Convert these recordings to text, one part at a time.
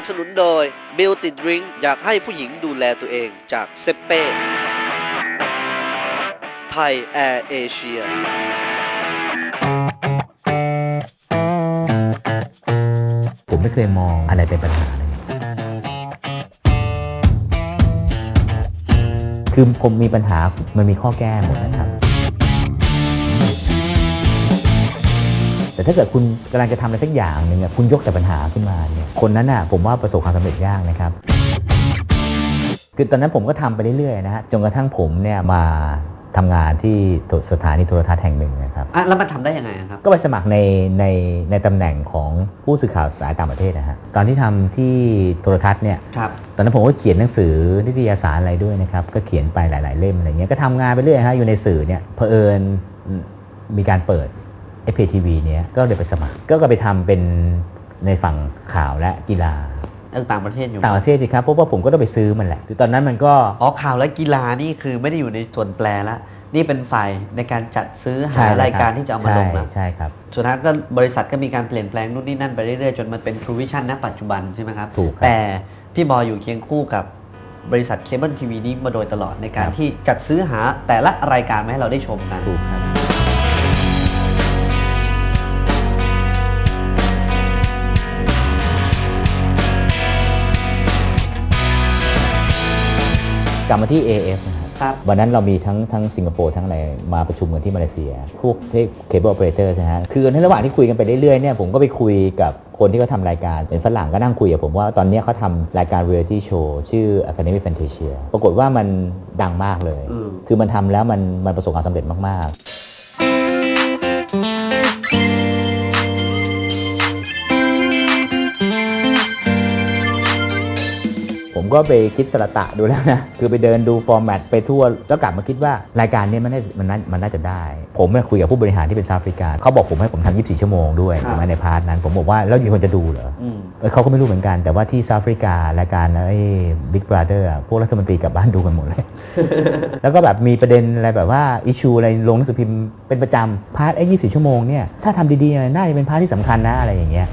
นับสนุนโดย Beauty Drink อยากให้ผู้หญิงดูแลตัวเองจากเซเป้ไทยแอร์เอเชียผมไม่เคยมองอะไรเป็นปัญหาเลยคือผมมีปัญหามันมีข้อแก้หมดนะครับ แต่ถ้าเกิดคุณกำลังจะทำอะไรสักอย่างหนึ่งอะคุณยกแต่ปัญหาขึ้นมาเนี่ยคนนั้นน่ะผมว่าประสบความสำเร็จยากนะครับ คือตอนนั้นผมก็ทำไปเรื่อยๆนะฮะจนกระทั่งผมเนี่ยมาทำงานที่สถานีโทรทัศน์แห่งหนึ่งนะครับ อะแล้วมันทำได้ยังไงครับ ก็ไปสมัครในในในตำแหน่งของผู้สื่อข่าวสายต่างประเทศนะฮะตอนที่ทำที่โทรทัศน์เนี่ย ครับ ตอนนั้นผมก็เขียนหนังสือนิตยสารอะไรด้วยนะครับ ก็เขียนไปหลาย ๆ เล่มอะไรเงี้ยก็ทำงานไปเรื่อยฮะอยู่ในสื่อเนี่ยเผอิญมีการเปิด เอพทีวีเนี่ยก็เลยไปสมัคร ก็ก็ไปทำเป็นในฝั่งข่าวและกีฬาต่างประเทศอยู่ต่างประเทศสิครับเพราะว่าผมก็ต้องไปซื้อมันแหละคือตอนนั้นมันก็ อ๋อข่าวและกีฬานี่คือไม่ได้อยู่ในส่วนแปลละ นี่เป็นฝ่ายในการจัดซื้อหาใช่เลยรายการคบที่จะเอามาลงนะใช่ใช่ครับ สุดท้ายก็บริษัทก็มีการเปลี่ยนแปลงนู่นนี่นั่นไปเรื่อยๆ จนมันเป็น True Vision ณปัจจุบันใช่ไหมครับถูกครับแต่พี่บอยอยู่เคียงคู่กับบริษัทเคเบิลทีวีนี้มาโดยตลอดในการครับ ที่จัดซื้อหาแต่ละรายการมาให้เราได้ชมกัน ถูกครับ กลับมาที่ AF นะครับครับ วันนั้นเรามีทั้งทั้งสิงคโปร์ทั้งอะไรมาประชุมกันที่มาเลเซีย พวกที่เคเบิลโอเปอเรเตอร์นะฮะคือในระหว่างที่คุยกันไปเรื่อยๆเนี่ยผมก็ไปคุยกับคนที่เขาทำรายการเป็นฝรั่งก็นั่งคุยกับผมว่าตอนเนี้ยเขาทำรายการเรียลิตี้โชว์ชื่อ Academy Fantasia ปรากฏว่ามันดังมากเลยอืมคือมันทำแล้วมันมันประสบความสำเร็จมากๆ ก็ไปคิดสระตะดูแล้วนะ คือไปเดินดูฟอร์แมตไปทั่ว แล้วกลับมาคิดว่ารายการเนี้มันน่ามันน่ามันน่าจะได้ ผมเนี่ยคุยกับผู้บริหารที่เป็นซาฟริกาเขาบอกผมให้ผมทำ24 ชั่วโมงด้วยครับใช่ไหมในพาร์ทนั้น ผมบอกว่าแล้วมีคนจะดูเหรออืมเออเขาก็ไม่รู้เหมือนกัน แต่ว่าที่ซาฟริการายการไอ้บิ๊กบราเดอร์พวกรัฐมนตรีกลับบ้านดูกันหมดเลย แล้วก็แบบมีประเด็นอะไรแบบว่าอิชูอะไรลงหนังสือพิมพ์เป็นประจำพาร์ทไอ้24 ชั่วโมงเนี่ยถ้าทำดีๆน่าจะเป็นพาร์ทที่สำคัญนะอะไรอย่างเงี้ย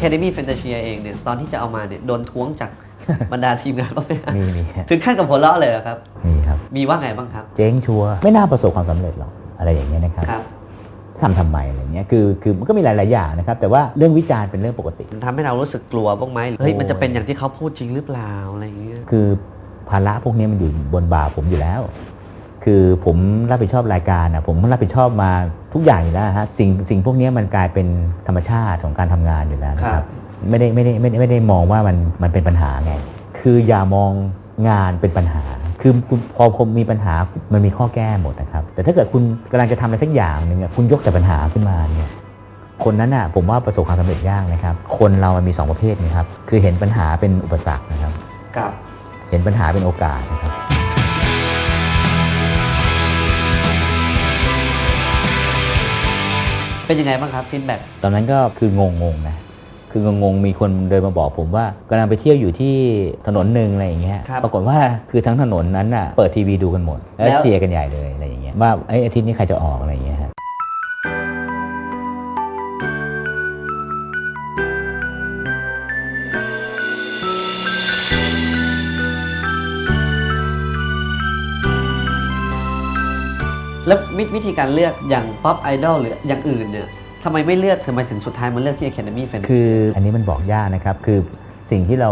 Academy Fantasia เองเนี่ยตอนที่จะเอามาเนี่ยโดนท้วงจากบรรดาทีมงานว่ามีมีถึงขั้นกับหัวเราะเลยเหรอครับ มีครับ มีว่าไงบ้างครับ เจ๊งชัวร์ไม่น่าประสบความสำเร็จหรอกอะไรอย่างเงี้ยนะครับครับทำทำไมอะไรเงี้ยคือคือมันก็มีหลาย ๆ อย่างนะครับ แต่ว่าเรื่องวิจารณ์เป็นเรื่องปกติ มันทำให้เรารู้สึกกลัวบ้างไหมเฮ้ยโอ้มันจะเป็นอย่างที่เขาพูดจริงหรือเปล่าอะไรอย่างเงี้ยคือภาระพวกนี้มันอยู่บนบ่าผมอยู่แล้ว คือผมรับผิดชอบรายการนะผมรับผิดชอบมาทุกอย่างอยู่แล้วฮะสิ่งสิ่งพวกนี้มันกลายเป็นธรรมชาติของการทำงานอยู่แล้วนะคครัรับบไม่ได้ไม่ได้ไม่ได้ไม่ได้มองว่ามันมันเป็นปัญหาไงคืออย่ามองงานเป็นปัญหา คือคุณพอผมมีปัญหามันมีข้อแก้หมดนะครับ แต่ถ้าเกิดคุณกำลังจะทำอะไรสักอย่างหนึ่งอะคุณยกแต่ปัญหาขึ้นมาเนี่ยคนนั้นน่ะผมว่าประสบความสำเร็จยากนะครับ คนเรามันมีสองประเภทนะครับ คือเห็นปัญหาเป็นอุปสรรคนะครับกับเห็นปัญหาเป็นโอกาสนะครับ เป็นยังไงบ้างครับฟีดแบ็กตอนนั้นก็คืองงงๆนะ คืองงๆมีคนเดินมาบอกผมว่ากำลังไปเที่ยวอยู่ที่ถนนหนึ่งอะไรอย่างเงี้ยปรากฏว่าคือทั้งถนนนั้นน่ะเปิดทีวีดูกันหมด แล้วเชียร์กันใหญ่เลยอะไรอย่างเงี้ยว่าไอ้ยอาทิตย์นี้ใครจะออกอะไร แล้ววิวิธีการเลือกอย่างป๊อปไอดอลหรืออย่างอื่นเนี่ยทำไมไม่เลือกทำไมถึงสุดท้ายมันเลือกที่ Academy Fan คืออันนี้มันบอกยากนะครับ คือสิ่งที่เรา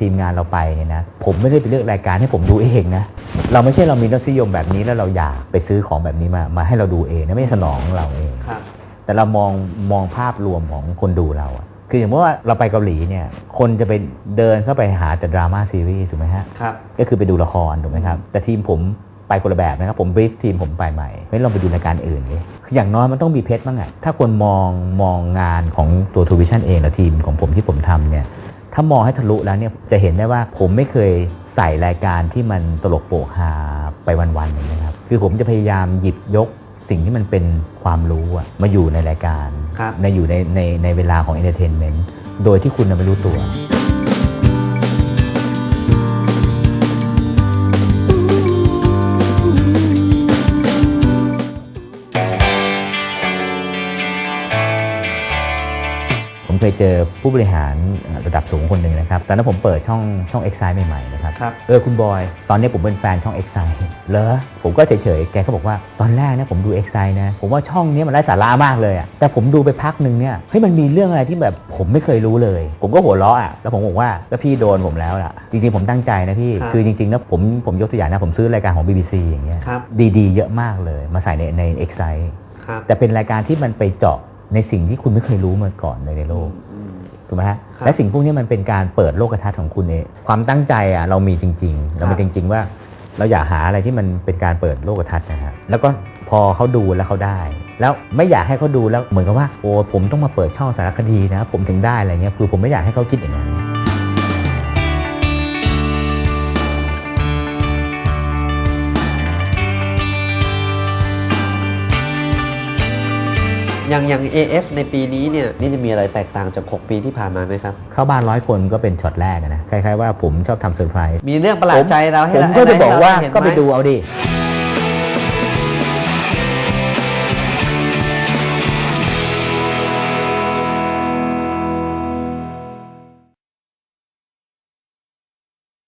ทีมงานเราไปเนี่ยนะผมไม่ได้ไปเลือกรายการให้ผมดูเองนะเราไม่ใช่เรามีรสนิยมแบบนี้แล้วเราอยากไปซื้อของแบบนี้มามาให้เราดูเองนะไม่ใช่สนองเราเองครับแต่เรามองมองภาพรวมของคนดูเราอะคืออย่างว่าเราไปเกาหลีเนี่ยคนจะไปเดินเข้าไปหาแต่ดราม่าซีรีส์ถูกไหมฮะครับก็คือไปดูละครถูกไหมครับแต่ทีมผม ไปคนละแบบนะครับ ผมบรีฟทีมผมไปใหม่ ไม่ลองไปดูรายการอื่นเลยคืออย่างน้อยมันต้องมีเพชรบ้างอะถ้าคนมองมองงานของตัวทูวิชั่นเองและทีมของผมที่ผมทำเนี่ยถ้ามองให้ทะลุแล้วเนี่ยจะเห็นได้ว่าผมไม่เคยใส่รายการที่มันตลกโปกฮาไปวันๆอย่างนี้ยครับคือผมจะพยายามหยิบยกสิ่งที่มันเป็นความรู้อะมาอยู่ในรายการครับในอยู่ในในในเวลาของเอนเตอร์เทนเมนต์โดยที่คุณน่ะไม่รู้ตัว เคยเจอผู้บริหารระดับสูงคนหนึ่งนะครับตอนนั้นผมเปิดช่องช่อง Excite ใหม่ๆนะครับครับ เออคุณบอย ตอนนี้ผมเป็นแฟนช่อง Excite เหรอผมก็เฉยๆ แกก็บอกว่าตอนแรกเนี่ยผมดู Excite นะ ผมว่าช่องเนี้ยมันไร้สาระมากเลยอะแต่ผมดูไปพักหนึ่งเนี่ยเฮ้ยมันมีเรื่องอะไรที่แบบผมไม่เคยรู้เลย ผมก็หัวเราะอะแล้วผมบอกว่าแล้วพี่โดนผมแล้วล่ะ จริงๆ ผมตั้งใจนะพี่ครับคือจริงๆนะผมผมยกตัวอย่างนะผมซื้อรายการของ BBC อย่างเงี้ยครับ ดีๆ เยอะมากเลย มาใส่ในใน Excite ครับ แต่เป็นรายการที่มันไปเจาะ ในสิ่งที่คุณไม่เคยรู้มาก่อนเลยในโลกอืมถูกไหมฮะครับและสิ่งพวกนี้มันเป็นการเปิดโลกทัศน์ของคุณเองความตั้งใจอะเรามีจริง ๆ เราครัมีบจริง ๆ ว่าเราอยากหาอะไรที่มันเป็นการเปิดโลกทัศน์นะฮะแล้วก็พอเขาดูแล้วเขาได้ แล้วไม่อยากให้เขาดูแล้วเหมือนกับว่าโอ้ผมต้องมาเปิดช่องสารคดีนะ ผมถึงได้อะไรเงี้ยคือผมไม่อยากให้เขาคิดอย่างนั้น อย่างอย่าง AF ในปีนี้เนี่ยนี่จะมีอะไรแตกต่างจาก 6 ปีที่ผ่านมาไหมครับ เข้าบ้านร้อยคนก็เป็นช็อตแรกอะนะคล้ายๆว่าผมชอบทำเซอร์ไพรส์มีเรื่องประหลาดใจเราให้ผมเราก็จะให้บอกว่าเห็นหมก็ไปดูเอาดิค